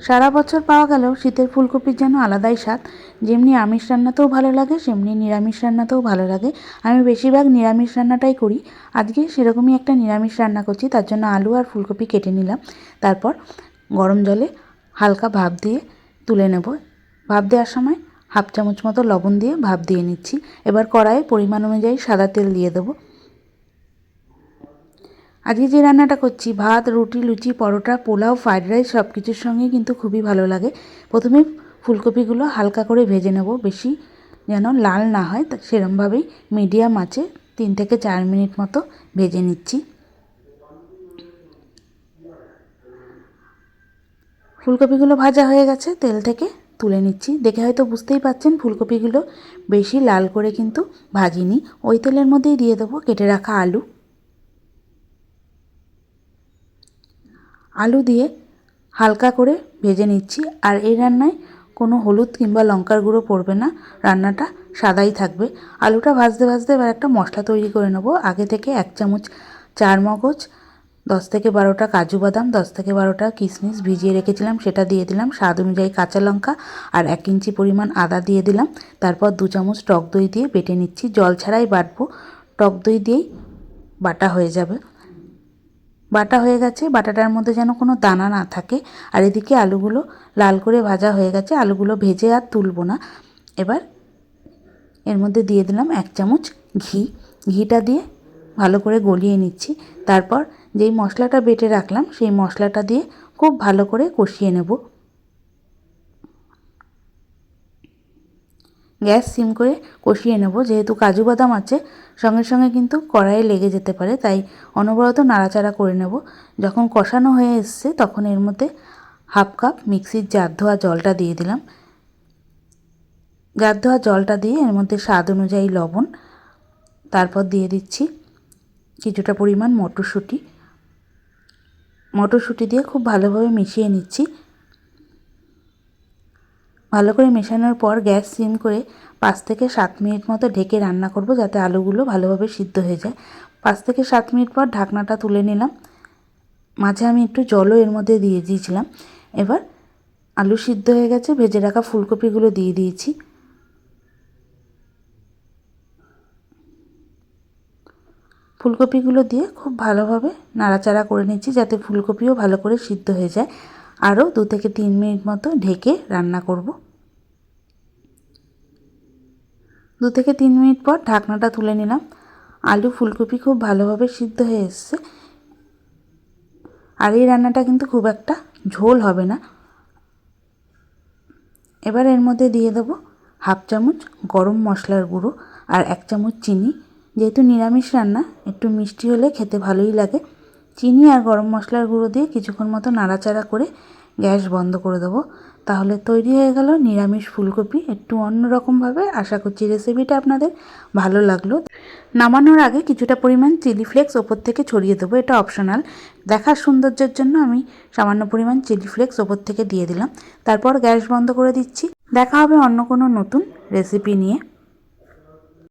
সারা বছর পাওয়া গেলেও শীতের ফুলকপির যেন আলাদাই স্বাদ, যেমনি আমিষ রান্নাতেও ভালো লাগে, সেমনি নিরামিষ রান্নাতেও ভালো লাগে। আমি বেশিরভাগ নিরামিষ রান্নাটাই করি। আজকে সেরকমই একটা নিরামিষ রান্না করছি, তার জন্য আলু আর ফুলকপি কেটে নিলাম। তারপর গরম জলে হালকা ভাপ দিয়ে তুলে নেব। ভাপ দেওয়ার সময় হাফ চামচ মতো লবণ দিয়ে ভাপ দিয়ে নিচ্ছি। এবার কড়াইয়ে পরিমাণ অনুযায়ী সাদা তেল দিয়ে দেবো। আজকে যে রান্নাটা করছি, ভাত, রুটি, লুচি, পরোটা, পোলাও, ফ্রাইড রাইস সব কিছুর সঙ্গে কিন্তু খুবই ভালো লাগে। প্রথমে ফুলকপিগুলো হালকা করে ভেজে নেব, বেশি যেন লাল না হয় সেরমভাবেই মিডিয়াম আছে, তিন থেকে চার মিনিট মতো ভেজে নিচ্ছি। ফুলকপিগুলো ভাজা হয়ে গেছে, তেল থেকে তুলে নিচ্ছি। দেখে হয়তো বুঝতেই পাচ্ছেন, ফুলকপিগুলো বেশি লাল করে কিন্তু ভাজিনি। ওই তেলের মধ্যেই দিয়ে দেবো, কেটে রাখা আলু। আলু দিয়ে হালকা করে ভেজে নিচ্ছি। আর এই রান্নায় কোনো হলুদ কিংবা লঙ্কার গুঁড়ো পড়বে না। রান্নাটা সাদাই থাকবে। আলুটা ভাজতে ভাজতে এবার একটা মশলা তৈরি করে নেব। আগে থেকে এক চামচ চার মগজ, দশ থেকে বারোটা কাজু বাদাম, দশ থেকে বারোটা কিশমিশ ভিজিয়ে রেখেছিলাম। সেটা দিয়ে দিলাম স্বাদ অনুযায়ী কাঁচা লঙ্কা আর এক ইঞ্চি পরিমাণ আদা দিয়ে দিলাম। তারপর দু চামচ টক দই দিয়ে বেটে নিচ্ছি। জল ছাড়াই বাটবো। টক দই দিয়েই বাটা হয়ে যাবে। বাটা হয়ে গেছে। বাটাটার মধ্যে যেন কোনো দানা না থাকে। আর এদিকে আলুগুলো লাল করে ভাজা হয়ে গেছে। আলুগুলো ভেজে আর তুলব না। এবার এর মধ্যে দিয়ে দিলাম এক চামচ ঘি। ঘিটা দিয়ে ভালো করে গলিয়ে নিচ্ছি। তারপর যেই মশলাটা বেটে রাখলাম, সেই মশলাটা দিয়ে খুব ভালো করে কষিয়ে নেব। গ্যাস সিম করে কষিয়ে নেব। যেহেতু কাজু বাদাম আছে, সঙ্গে সঙ্গে কিন্তু কড়াইয়ে লেগে যেতে পারে, তাই অনবরত নাড়াচাড়া করে নেব। যখন কষানো হয়ে এসছে, তখন এর মধ্যে হাফ কাপ মিক্সির জার ধোয়া জলটা দিয়ে দিলাম। জার ধোয়া জলটা দিয়ে এর মধ্যে স্বাদ অনুযায়ী লবণ, তারপর দিয়ে দিচ্ছি কিছুটা পরিমাণ মটরশুঁটি। মটরশুঁটি দিয়ে খুব ভালোভাবে মিশিয়ে নিচ্ছি। ভালো করে মেশানোর পর গ্যাস সিম করে পাঁচ থেকে সাত মিনিট মতো ঢেকে রান্না করব যাতে আলুগুলো ভালোভাবে সিদ্ধ হয়ে যায়। পাঁচ থেকে সাত মিনিট পর ঢাকনাটা তুলে নিলাম। মাঝে আমি একটু জলও এর মধ্যে দিয়ে দিয়েছিলাম। এবার আলু সিদ্ধ হয়ে গেছে, ভেজে রাখা ফুলকপিগুলো দিয়ে দিয়েছি। ফুলকপিগুলো দিয়ে খুব ভালোভাবে নাড়াচাড়া করে নিচ্ছি যাতে ফুলকপিও ভালো করে সিদ্ধ হয়ে যায়। আরও দু থেকে তিন মিনিট মতো ঢেকে রান্না করব। দু থেকে তিন মিনিট পর ঢাকনাটা তুলে নিলাম। আলু ফুলকপি খুব ভালোভাবে সিদ্ধ হয়ে এসছে। আর এই রান্নাটা কিন্তু খুব একটা ঝোল হবে না। এবার এর মধ্যে দিয়ে দেবো হাফ চামচ গরম মশলার গুঁড়ো আর এক চামচ চিনি। যেহেতু নিরামিষ রান্না, একটু মিষ্টি হলে খেতে ভালোই লাগে। চিনি আর গরম মশলার গুঁড়ো দিয়ে কিছুক্ষণ মতো নাড়াচাড়া করে গ্যাস বন্ধ করে দেবো। তাহলে তৈরি হয়ে গেল নিরামিষ ফুলকপি। একটু অন্যরকমভাবে আশা করছি রেসিপিটা আপনাদের ভালো লাগল। নামানোর আগে কিছুটা পরিমাণ চিলি ফ্লেক্স ওপর থেকে ছড়িয়ে দেবো, এটা অপশনাল দেখার সৌন্দর্যের জন্য আমি সামান্য পরিমাণ চিলি ফ্লেক্স ওপর থেকে দিয়ে দিলাম। তারপর গ্যাস বন্ধ করে দিচ্ছি। দেখা হবে অন্য কোনো নতুন রেসিপি নিয়ে।